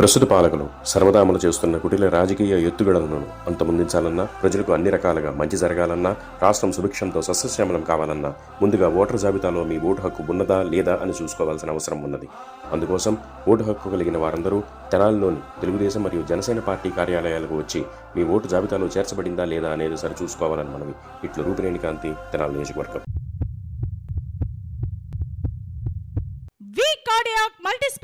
ప్రస్తుత పాలకులు సర్వదా అమలు చేస్తున్న కుటిల రాజకీయ ఎత్తుగడలను అంతమొందించాలన్నా ప్రజలకు అన్ని రకాలుగా మంచి జరగాలన్నా రాష్ట్రం సుభిక్షంతో సస్యశ్యామలం కావాలన్నా ముందుగా ఓటర్ జాబితాలో మీ ఓటు హక్కు ఉన్నదా లేదా అని చూసుకోవాల్సిన అవసరం ఉన్నది. అందుకోసం ఓటు హక్కు కలిగిన వారందరూ తెనాలిలోని తెలుగుదేశం మరియు జనసేన పార్టీ కార్యాలయాలకు వచ్చి మీ ఓటు జాబితాలో చేర్చబడిందా లేదా అనేది సరిచూసుకోవాలని మనవి. ఇట్లు రూపినేని కాంతి తెనాలి నియోజకవర్గం.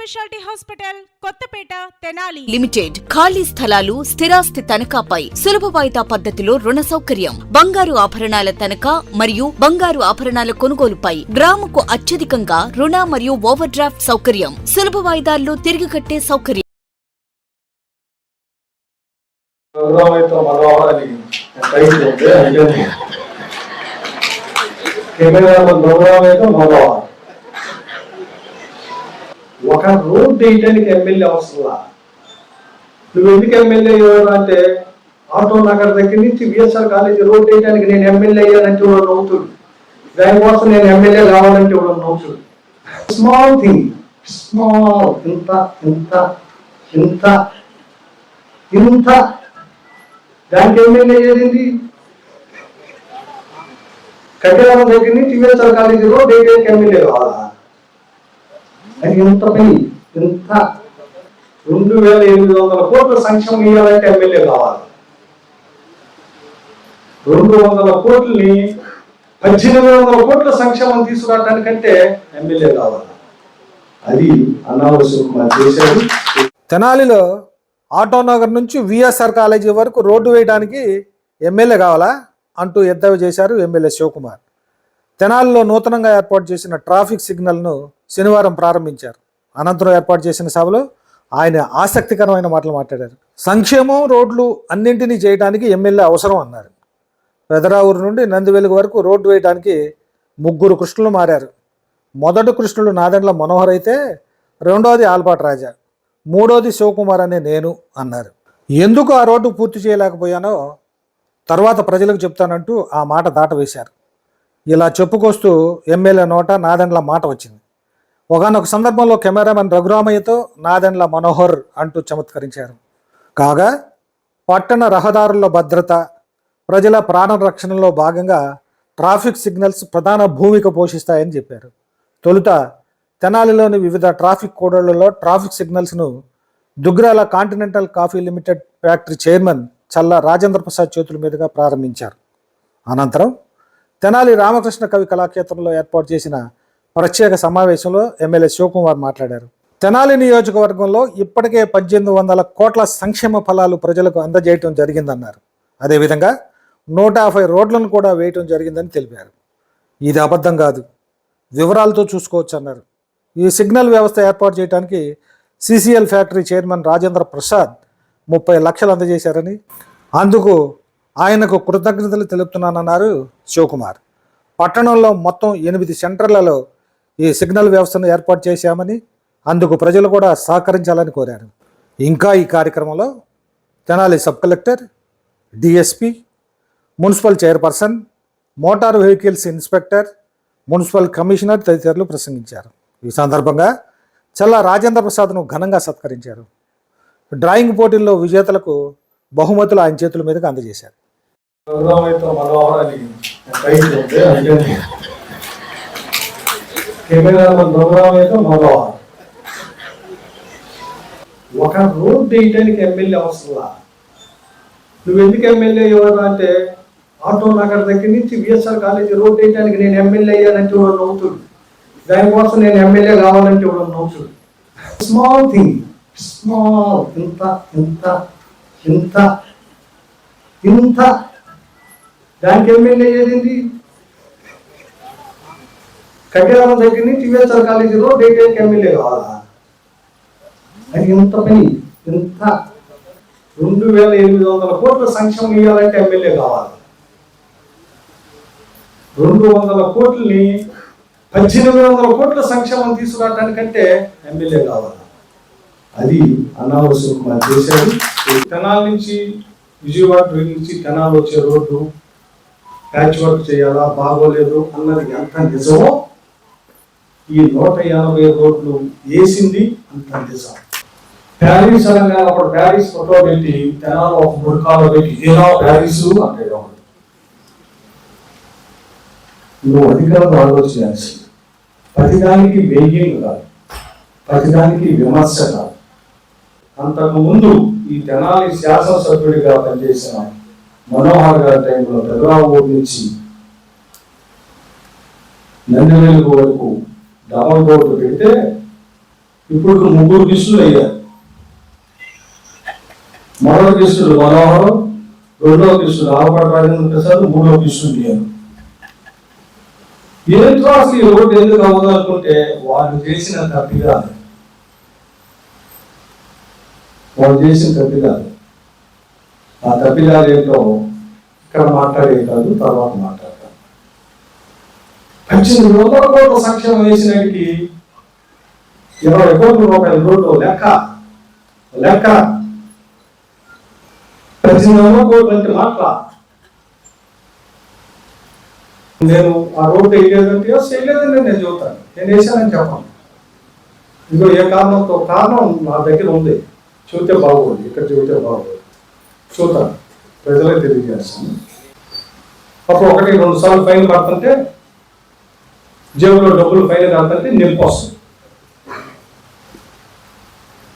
Speciality hospital Kothapeta Tenali. Limited. ఖాళీ స్థలాలు స్థిరాస్తి తనఖాపై సులభ వాయిదా పద్ధతిలో రుణ సౌకర్యం. బంగారు ఆభరణాల తనఖా మరియు బంగారు ఆభరణాల కొనుగోలుపై గ్రాముకు అత్యధికంగా రుణ మరియు ఓవర్ డ్రాఫ్ట్ సౌకర్యం. సులభ వాయిదాల్లో తిరిగి కట్టే సౌకర్యం. గౌరవమైతే మనోహర్. ఒక రోడ్ వేయడానికి ఎమ్మెల్యే అవసరంలా? నువ్వు ఎందుకు ఎమ్మెల్యే అయ్యావు అంటే ఆటో నగర్ దగ్గర నుంచి విఎస్ఆర్ కాలేజీ రోడ్ వేయడానికి నేను ఎమ్మెల్యే అయ్యానంటే వాడు నవ్వుతుడు. దానికోసం నేను ఎమ్మెల్యే కావాలంటే వాడు నవ్వుతుడు. స్మాల్ థింగ్ స్మాల్ ఇంత ఇంత ఇంత ఇంత. దానికి ఎమ్మెల్యే అయ్యేది కట్టివారం దగ్గర నుంచి విఎస్ఆర్ కాలేజీ రోడ్ వేయడానికి ఎమ్మెల్యే కావాలా? అది ఎంత పని ఎంత రెండు వేల ఎనిమిది వందల కోట్ల సంక్షేమం ఇవ్వాలంటే ఎమ్మెల్యే కావాలి. రెండు వందల కోట్లని పద్దెనిమిది వందల కోట్ల సంక్షేమం తీసుకురావడానికంటే ఎమ్మెల్యే కావాలి. అది అనావశ్య చేశారు తెనాలిలో ఆటోనగర్ నుంచి విఎస్ఆర్ కాలేజీ వరకు రోడ్డు వేయడానికి ఎమ్మెల్యే కావాలా? అంటూ ఎద్దవి చేశారు ఎమ్మెల్యే శివకుమార్. తెనాలిలో నూతనంగా ఏర్పాటు చేసిన ట్రాఫిక్ సిగ్నల్ను శనివారం ప్రారంభించారు. అనంతరం ఏర్పాటు చేసిన సభలో ఆయన ఆసక్తికరమైన మాటలు మాట్లాడారు. సంక్షేమం రోడ్లు అన్నింటినీ చేయడానికి ఎమ్మెల్యే అవసరం అన్నారు. పెదరావూరు నుండి నందివెలుగు వరకు రోడ్డు వేయడానికి ముగ్గురు కృష్ణులు మారారు. మొదటి కృష్ణుడు నాదెండ్ల మనోహర్ అయితే రెండోది ఆల్పాటి రాజా మూడోది శివకుమార్ అనే నేను అన్నారు. ఎందుకు ఆ రోడ్డు పూర్తి చేయలేకపోయానో తర్వాత ప్రజలకు చెప్తానంటూ ఆ మాట దాటవేశారు. ఇలా చెప్పుకొస్తూ ఎమ్మెల్యే నోట నాదెండ్ల మాట వచ్చింది. ఒకనొక సందర్భంలో కెమెరామెన్ రఘురామయ్యతో నాదెండ్ల మనోహర్ అంటూ చమత్కరించారు. కాగా పట్టణ రహదారుల భద్రత ప్రజల ప్రాణ రక్షణలో భాగంగా ట్రాఫిక్ సిగ్నల్స్ ప్రధాన భూమిక పోషిస్తాయని చెప్పారు. తొలుత తెనాలిలోని వివిధ ట్రాఫిక్ కోడళ్ళలో traffic సిగ్నల్స్ను Dugrala continental coffee limited factory chairman Challa Rajendra Prasad చేతుల మీదుగా ప్రారంభించారు. అనంతరం తెనాలి రామకృష్ణ కవి కళాక్షేత్రంలో ఏర్పాటు చేసిన ప్రత్యేక సమావేశంలో ఎమ్మెల్యే శివకుమార్ మాట్లాడారు. తెనాలి నియోజకవర్గంలో ఇప్పటికే పద్దెనిమిది వందల కోట్ల సంక్షేమ ఫలాలు ప్రజలకు అందజేయటం జరిగిందన్నారు. అదేవిధంగా నూట యాభై రోడ్లను కూడా వేయటం జరిగిందని తెలిపారు. ఇది అబద్ధం కాదు. వివరాలతో చూసుకోవచ్చు అన్నారు ఈ సిగ్నల్ వ్యవస్థ ఏర్పాటు చేయడానికి CCL factory chairman Rajendra Prasad ముప్పై లక్షలు అందజేశారని అందుకు ఆయనకు కృతజ్ఞతలు తెలుపుతున్నానన్నారు శివకుమార్. పట్టణంలో మొత్తం ఎనిమిది సెంటర్లలో ఈ సిగ్నల్ వ్యవస్థను ఏర్పాటు చేశామని అందుకు ప్రజలు కూడా సహకరించాలని కోరారు. ఇంకా ఈ కార్యక్రమంలో Tenali sub collector DSP municipal chairperson motor vehicles inspector municipal commissioner తదితరులు ప్రసంగించారు. ఈ సందర్భంగా చల్ల రాజేంద్ర ప్రసాద్ను ఘనంగా సత్కరించారు. డ్రాయింగ్ పోటీల్లో విజేతలకు బహుమతులు ఆయన చేతుల మీదుగా అందజేశారు. గౌరవమైతే మనోహరాన్ని టైప్ చేస్తే అయిపోయింది కెమెరాలో గౌరవమైతే మనోహర్. ఒక రోడ్ వేయడానికి ఎమ్మెల్యే అవసరంలా? నువ్వు ఎందుకు ఎమ్మెల్యే అయ్యావు అంటే ఆటో నగర్ దగ్గర నుంచి విఎస్ఆర్ కాలేజీ రోడ్ వేయడానికి నేను ఎమ్మెల్యే అయ్యానంటే వాడు నవ్వుతుడు దానికోసం నేను ఎమ్మెల్యే కావాలంటే వాడు నవ్వుతుడు స్మాల్ థింగ్ స్మాల్ ఇంత ఇంత ఇంత ఇంత దానికి ఎమ్మెల్యే ఏది కట్టివారం దగ్గర నుంచి విఎస్ఆర్ కాలేజీలో డేటేకి ఎమ్మెల్యే కావాలా? అది ఎంత పని? ఎంత? రెండు వేల ఎనిమిది వందల కోట్ల సంక్షేమం ఇవ్వాలంటే ఎమ్మెల్యే కావాలి. రెండు వందల కోట్లని పద్దెనిమిది వందల కోట్ల సంక్షేమం తీసుకురావడానికంటే ఎమ్మెల్యే కావాలి. అది అనావశ్య కుమార్ చేశారు తెనాల నుంచి విజయవాడ నుంచి కెనాల్ వచ్చే రోడ్డు ప్యాచ్ వర్క్ చేయాలా బాగోలేదు అన్నది ఎంత నిజమో ఈ నూట యాభై రోడ్లు వేసింది అంత నిజం. ప్యారిస్ అనగా అప్పుడు ప్యారిస్ ఫోటో పెట్టి తెనాలో ఒక మురికాలో పెట్టి ఏదో ప్యారిస్ అంటే నువ్వు అధికారులు ఆలోచించాల్సింది ప్రతిదానికి వెయ్యం కాదు ప్రతిదానికి విమర్శ కాదు. అంతకుముందు ఈ తెనాలి శాసనసభ్యుడిగా పనిచేసిన మనోహర్ గారి టైంలో పెదరావూరు నుంచి నందివేలుగు వరకు డబల్ రోడ్డు పెడితే ఇప్పుడు ముగ్గురు కృష్ణులు అయ్యారు. మరో కృష్ణుడు మనోహరం రెండో కృష్ణుడు ఆలపాటి రాజేంద్ర ప్రసాద్ మూడవ కృష్ణుడు నేను ఏంటో ఈ రోడ్డు ఎందుకు అవ్వదనుకుంటే వాళ్ళు చేసిన తప్పి కాదు వాళ్ళు చేసిన తప్పి కాదు ఆ తప్పిదాలు ఏంటో ఇక్కడ మాట్లాడే కాదు తర్వాత మాట్లాడతాను పద్దెనిమిది వందల కోట్ల సంక్షేమం వేసినకి ఇరవై కోట్ల రూపాయల రోడ్డు లెక్క. లెక్క. పద్దెనిమిది వందల కోట్లు అంటే మాట్లా. నేను ఆ రోడ్డు వేయలేదంటే చేయలేదని నేను చెబుతాను. నేను వేసానని చెప్పాను. ఇదిగో ఏ కారణంతో కారణం నా దగ్గర ఉంది. చూస్తే బాగోదు ఇక్కడ చూస్తే బాగోదు. చూద్దాం. ప్రజలకు తెలియజేస్తాను అప్పుడు ఒకటి రెండు సార్లు ఫైన్ పడుతుంటే జేబులో డబ్బులు ఫైన్ కడుతుంటే నింపు వస్తుంది.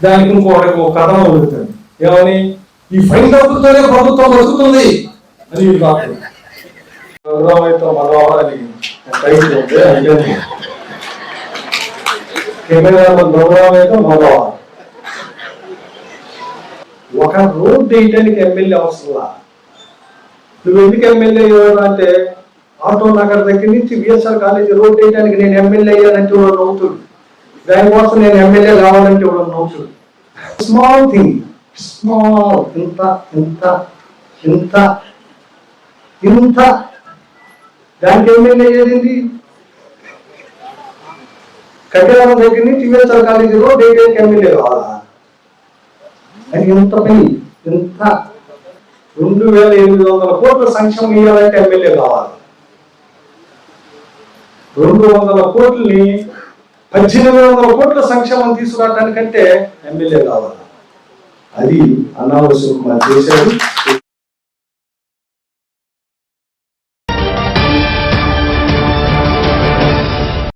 దానికి ఇంకోటి ఒక కథనం వదులుతుంది ఏమని? ఈ ఫైన్ డబ్బులతోనే ప్రభుత్వం బతుకుతుంది అని వీళ్ళు కాదు గౌరవమైతే మనోహరాన్ని కెమెరా గౌరవమైతే మనోహర్ ఒక రోడ్ వేయడానికి ఎమ్మెల్యే అవసరంలా నువ్వు ఎందుకు ఎమ్మెల్యే అయ్యావు అంటే ఆటో నగర్ దగ్గర నుంచి విఎస్ఆర్ కాలేజీ రోడ్ వేయడానికి నేను ఎమ్మెల్యే అయ్యానంటే వాడు నవ్వుతుడు. దానికోసం నేను ఎమ్మెల్యే కావాలంటే వాడు నవ్వుతుడు. స్మాల్ థింగ్ స్మాల్ ఇంత ఇంత ఇంత ఇంత. దానికి ఎమ్మెల్యే అయ్యేది కట్టిరామ దగ్గర నుంచి విఎస్ఆర్ కాలేజీ రోడ్ వేయడానికి ఎమ్మెల్యే కావాలా? అది ఎంత పని ఎంత రెండు వేల ఎనిమిది వందల కోట్ల సంక్షేమం ఇవ్వాలంటే ఎమ్మెల్యే కావాలి. రెండు వందల కోట్లని పద్దెనిమిది వందల కోట్ల సంక్షేమం తీసుకురావడానికంటే ఎమ్మెల్యే కావాలి. అది అన్నావశ్యకు చేశారు